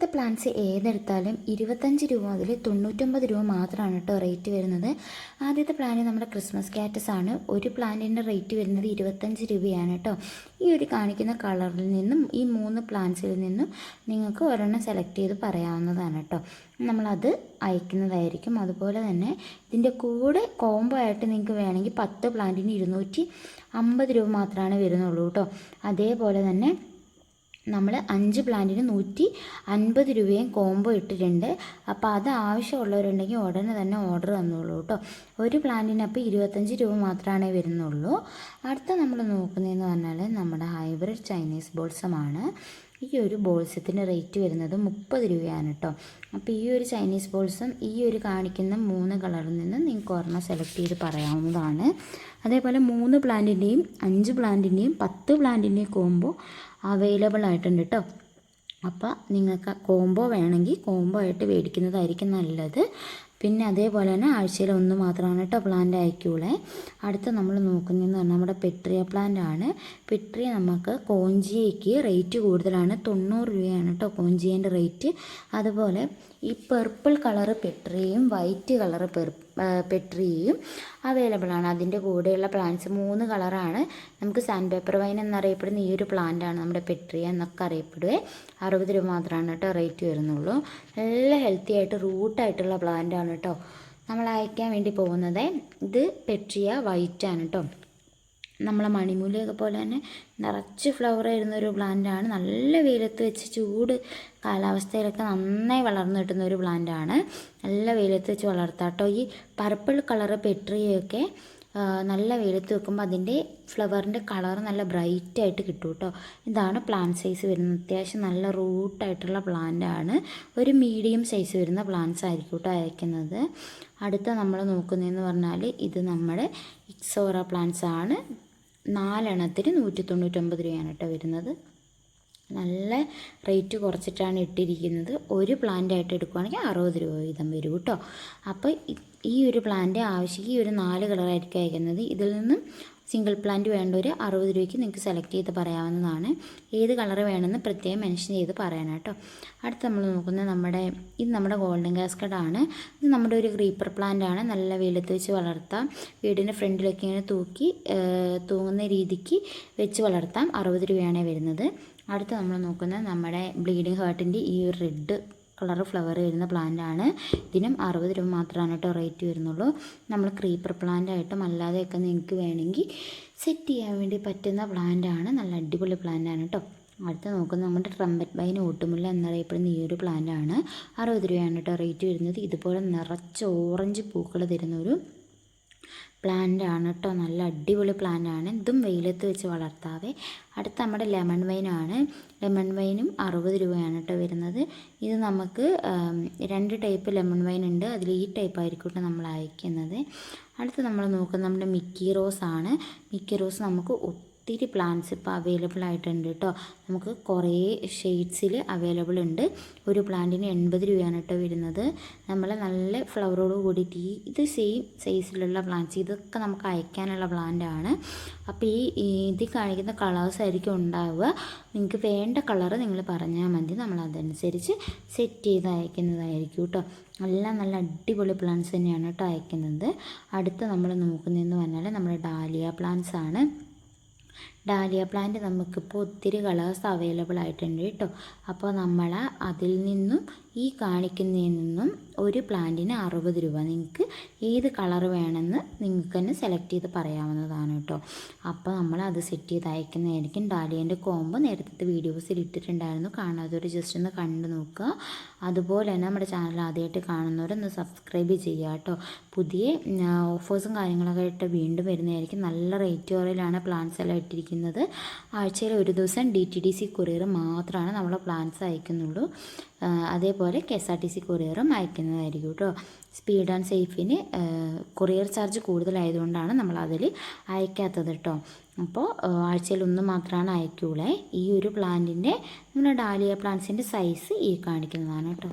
ഇങ്ങനത്തെ പ്ലാൻസ് ഏതെടുത്താലും ഇരുപത്തഞ്ച് രൂപ മുതൽ തൊണ്ണൂറ്റൊമ്പത് രൂപ മാത്രമാണ് കേട്ടോ റേറ്റ് വരുന്നത്. ആദ്യത്തെ പ്ലാന്റ് നമ്മുടെ ക്രിസ്മസ് കാറ്റസ് ആണ്. ഒരു പ്ലാന്റിന്റെ റേറ്റ് വരുന്നത് ഇരുപത്തഞ്ച് രൂപയാണ് കേട്ടോ. ഈ ഒരു കാണിക്കുന്ന കളറിൽ നിന്നും ഈ മൂന്ന് പ്ലാന്റ്സിൽ നിന്നും നിങ്ങൾക്ക് ഒരെണ്ണം സെലക്ട് ചെയ്ത് പറയാവുന്നതാണ് കേട്ടോ. നമ്മളത് അയക്കുന്നതായിരിക്കും. അതുപോലെ തന്നെ ഇതിന്റെ കൂടെ കോംബോ ആയിട്ട് നിങ്ങൾക്ക് വേണമെങ്കിൽ പത്ത് പ്ലാന്റിന് ഇരുന്നൂറ്റി അമ്പത് രൂപ മാത്രമാണ് വരുന്നുള്ളൂ കേട്ടോ. അതേപോലെ തന്നെ നമ്മൾ അഞ്ച് പ്ലാന്റിന് നൂറ്റി അൻപത് രൂപയും കോംബോ ഇട്ടിട്ടുണ്ട്. അപ്പോൾ അത് ആവശ്യമുള്ളവരുണ്ടെങ്കിൽ ഉടനെ തന്നെ ഓർഡർ തന്നോളൂ കേട്ടോ. ഒരു പ്ലാന്റിന് അപ്പോൾ ഇരുപത്തഞ്ച് രൂപ മാത്രമേ വരുന്നുള്ളൂ. അടുത്ത നമ്മൾ നോക്കുന്നതെന്ന് പറഞ്ഞാൽ നമ്മുടെ ഹൈബ്രിഡ് ചൈനീസ് ബോൾസമാണ്. ഈ ഒരു ബോൾസത്തിന് റേറ്റ് വരുന്നത് മുപ്പത് രൂപയാണ് കേട്ടോ അപ്പോൾ ഈ ഒരു ചൈനീസ് ബോൾസും ഈ ഒരു കാണിക്കുന്ന മൂന്ന് കളറിൽ നിന്ന് നിങ്ങൾക്ക് ഒരെണ്ണം സെലക്ട് ചെയ്ത് പറയാവുന്നതാണ്. അതേപോലെ മൂന്ന് പ്ലാന്റിന്റെയും അഞ്ച് പ്ലാന്റിന്റെയും പത്ത് പ്ലാന്റിന്റെയും കോംബോ അവൈലബിൾ ആയിട്ടുണ്ട് കേട്ടോ അപ്പോൾ നിങ്ങൾക്ക് കോംബോ വേണമെങ്കിൽ കോംബോ ആയിട്ട് മേടിക്കുന്നതായിരിക്കും നല്ലത്. പിന്നെ അതേപോലെ തന്നെ ആഴ്ചയിൽ ഒന്ന് മാത്രമാണ് കേട്ടോ പ്ലാന്റ് അയക്കൂളെ അടുത്ത നമ്മൾ നോക്കുന്നതെന്ന് പറഞ്ഞാൽ നമ്മുടെ പെട്രിയ പ്ലാന്റ് ആണ്. പെട്രിയ നമുക്ക് കോഞ്ചിയയ്ക്ക് റേറ്റ് കൂടുതലാണ്. തൊണ്ണൂറ് രൂപയാണ് കേട്ടോ കോഞ്ചിയേന്റെ റേറ്റ് അതുപോലെ ഈ പെർപ്പിൾ കളറ് പെട്രിയും വൈറ്റ് കളറ് പെർ പെട്രിയയും അവൈലബിൾ ആണ്. അതിന്റെ കൂടെയുള്ള പ്ലാന്റ്സ് മൂന്ന് കളറാണ് നമുക്ക് സാൻഡ് പേപ്പർ വൈൻ എന്നറിയപ്പെടുന്ന ഈ ഒരു പ്ലാന്റ് ആണ് നമ്മുടെ പെട്രിയ എന്നൊക്കെ അറിയപ്പെടുവേ. അറുപത് രൂപ മാത്രമാണ് കേട്ടോ റേറ്റ് വരുന്നുള്ളൂ. നല്ല ഹെൽത്തി ആയിട്ട് റൂട്ടായിട്ടുള്ള പ്ലാന്റ് ആണ് കേട്ടോ. നമ്മൾ അയക്കാൻ വേണ്ടി പോകുന്നത്. ഇത് പെട്രിയ വൈറ്റ് ആണ് കേട്ടോ. നമ്മളെ മണിമൂലയൊക്കെ പോലെ തന്നെ നിറച്ച് ഫ്ലവർ വരുന്ന ഒരു പ്ലാന്റാണ് നല്ല വെയിലത്ത് വെച്ച് ചൂട് കാലാവസ്ഥയിലൊക്കെ നന്നായി വളർന്നു കിട്ടുന്ന ഒരു പ്ലാന്റാണ് നല്ല വെയിലത്ത് വെച്ച് വളർത്താം കേട്ടോ. ഈ പർപ്പിൾ കളറ് പെട്രിയൊക്കെ നല്ല വെയിലത്ത് വെക്കുമ്പോൾ അതിന്റെ ഫ്ലവറിന്റെ കളർ നല്ല ബ്രൈറ്റ് ആയിട്ട് കിട്ടും കേട്ടോ. ഇതാണ് പ്ലാന്റ് സൈസ് വരുന്നത്. അത്യാവശ്യം നല്ല റൂട്ടായിട്ടുള്ള പ്ലാന്റ് ആണ്. ഒരു മീഡിയം സൈസ് വരുന്ന പ്ലാന്റ്സ് ആയിരിക്കും കേട്ടോ അയക്കുന്നത്. അടുത്ത നമ്മൾ നോക്കുന്നതെന്ന് പറഞ്ഞാൽ ഇത് നമ്മുടെ ഇക്സോറ പ്ലാന്റ്സ് ആണ്. നാലെണ്ണത്തിന് നൂറ്റി തൊണ്ണൂറ്റൊമ്പത് രൂപയാണ് കേട്ടോ വരുന്നത്. നല്ല റേറ്റ് കുറച്ചിട്ടാണ് ഇട്ടിരിക്കുന്നത്. ഒരു പ്ലാന്റ് ആയിട്ട് എടുക്കുകയാണെങ്കിൽ അറുപത് രൂപ വീതം വരും കേട്ടോ. അപ്പോൾ ഈ ഒരു പ്ലാന്റ് ആവശ്യം ഈ ഒരു നാല് കളറായിരിക്കും അയക്കുന്നത്. ഇതിൽ നിന്നും സിംഗിൾ പ്ലാന്റ് വേണ്ടവർ അറുപത് രൂപയ്ക്ക് നിങ്ങൾക്ക് സെലക്ട് ചെയ്ത് പറയാവുന്നതാണ്. ഏത് കളർ വേണമെന്ന് പ്രത്യേകം മെൻഷൻ ചെയ്ത് പറയണം കേട്ടോ. അടുത്ത് നമ്മൾ നോക്കുന്നത് നമ്മുടെ ഇത് നമ്മുടെ ഗോൾഡൻ കാസ്കഡാണ് ഇത് നമ്മുടെ ഒരു ക്രീപ്പർ പ്ലാന്റ് ആണ്. നല്ല വെയിലത്ത് വെച്ച് വളർത്താം. വീടിന്റെ ഫ്രണ്ടിലൊക്കെ ഇങ്ങനെ തൂക്കി തൂങ്ങുന്ന രീതിക്ക് വെച്ച് വളർത്താം. അറുപത് രൂപയാണ് വരുന്നത്. അടുത്ത് നമ്മൾ നോക്കുന്നത് നമ്മുടെ ബ്ലീഡിങ് ഹേർട്ടിന്റെ ഈ ഒരു റെഡ് കളർ ഫ്ലവർ വരുന്ന പ്ലാന്റ് ആണ് ഇതിനും അറുപത് രൂപ മാത്രമാണ് കേട്ടോ റേറ്റ് വരുന്നുള്ളൂ. നമ്മൾ ക്രീപ്പർ പ്ലാന്റ് ആയിട്ടും അല്ലാതെയൊക്കെ നിങ്ങൾക്ക് വേണമെങ്കിൽ സെറ്റ് ചെയ്യാൻ വേണ്ടി പറ്റുന്ന പ്ലാന്റ് ആണ് നല്ല അടിപൊളി പ്ലാന്റ് ആണ് കേട്ടോ. അടുത്ത് നോക്കുന്നത് നമ്മുടെ ട്രംപറ്റ് ബൈൻ ഓട്ടുമുല്ല എന്നറിയപ്പെടുന്ന ഈ ഒരു പ്ലാന്റ് ആണ് അറുപത് രൂപയാണ് കേട്ടോ റേറ്റ് വരുന്നത്. ഇതുപോലെ നിറച്ച് ഓറഞ്ച് പൂക്കൾ തരുന്ന ഒരു പ്ലാന്റ് ആണ് കേട്ടോ. നല്ല അടിപൊളി പ്ലാന്റ് ആണ്. ഇതും വെയിലത്ത് വെച്ച് വളർത്താവേ. അടുത്ത നമ്മുടെ ലെമൺ വൈനാണ് ലെമൺ വൈനും അറുപത് രൂപയാണ് കേട്ടോ വരുന്നത്. ഇത് നമുക്ക് രണ്ട് ടൈപ്പ് ലെമൺ വൈൻ ഉണ്ട്. അതിൽ ഈ ടൈപ്പ് ആയിരിക്കും നമ്മൾ അയക്കുന്നത്. അടുത്ത് നമ്മൾ നോക്കുന്നത് നമ്മുടെ മിക്കി റോസ് ആണ്. മിക്കി റോസ് നമുക്ക് ഒത്തിരി പ്ലാന്റ്സ് ഇപ്പോൾ അവൈലബിൾ ആയിട്ടുണ്ട് കേട്ടോ നമുക്ക് കുറേ ഷെയ്ഡ്സിൽ അവൈലബിൾ ഉണ്ട്. ഒരു പ്ലാന്റിന് എൺപത് രൂപയാണ് കേട്ടോ വരുന്നത്. നമ്മൾ നല്ല ഫ്ലവറോട് കൂടിയിട്ട് ഈ ഇത് സെയിം സൈസിലുള്ള പ്ലാന്റ്സ് ഇതൊക്കെ നമുക്ക് അയക്കാനുള്ള പ്ലാന്റ് ആണ്. അപ്പോൾ ഈ ഇതിൽ കാണിക്കുന്ന കളേഴ്സ് ആയിരിക്കും ഉണ്ടാവുക. നിങ്ങൾക്ക് വേണ്ട കളറ് നിങ്ങൾ പറഞ്ഞാൽ മതി. നമ്മൾ അതനുസരിച്ച് സെറ്റ് ചെയ്ത് അയക്കുന്നതായിരിക്കും കേട്ടോ എല്ലാം നല്ല അടിപൊളി പ്ലാന്റ്സ് തന്നെയാണ് കേട്ടോ അയക്കുന്നത്. അടുത്ത് നമ്മൾ നോക്കുന്നതെന്ന് പറഞ്ഞാൽ നമ്മുടെ ഡാലിയ പ്ലാന്റ്സ് ആണ്. ഡാലിയ പ്ലാന്റ് നമുക്കിപ്പോൾ ഒത്തിരി കളേഴ്സ് അവൈലബിൾ ആയിട്ടുണ്ട് കേട്ടോ അപ്പോൾ നമ്മൾ അതിൽ നിന്നും ഈ കാണിക്കുന്നതിൽ നിന്നും ഒരു പ്ലാന്റിന് അറുപത് രൂപ. നിങ്ങൾക്ക് ഏത് കളർ വേണമെന്ന് നിങ്ങൾക്ക് തന്നെ സെലക്ട് ചെയ്ത് പറയാവുന്നതാണ് കേട്ടോ. അപ്പോൾ നമ്മൾ അത് സെറ്റ് ചെയ്ത് അയക്കുന്നതായിരിക്കും. ഡാലിയന്റെ കോമ്പ് നേരത്തെ വീഡിയോസിൽ ഇട്ടിട്ടുണ്ടായിരുന്നു. കാണാത്തവർ ജസ്റ്റ് ഒന്ന് കണ്ടു നോക്കുക. അതുപോലെ തന്നെ നമ്മുടെ ചാനൽ ആദ്യമായിട്ട് കാണുന്നവരൊന്ന് സബ്സ്ക്രൈബ് ചെയ്യുക കേട്ടോ. പുതിയ ഓഫേഴ്സും കാര്യങ്ങളൊക്കെ ആയിട്ട് വീണ്ടും വരുന്നതായിരിക്കും. നല്ല റേറ്റ് കുറയിലാണ് പ്ലാൻസ് എല്ലാം ഇട്ടിരിക്കുന്നത്. ആഴ്ചയിൽ ഒരു ദിവസം D T D C courier മാത്രമാണ് നമ്മൾ പ്ലാന്റ്സ് അയക്കുന്നുള്ളൂ. അതേപോലെ K S R T C കൊറിയറും അയക്കുന്നതായിരിക്കും കേട്ടോ സ്പീഡ് ആൻഡ് സേഫിന് കൊറിയർ ചാർജ് കൂടുതലായതുകൊണ്ടാണ് നമ്മൾ അതിൽ അയക്കാത്തത് കേട്ടോ അപ്പോൾ ആഴ്ചയിൽ ഒന്ന് മാത്രമാണ് അയക്കൂളേ ഈ ഒരു പ്ലാന്റിന്റെ നമ്മുടെ ഡാലിയ പ്ലാന്റ്സിന്റെ സൈസ് ഈ കാണിക്കുന്നതാണ് കേട്ടോ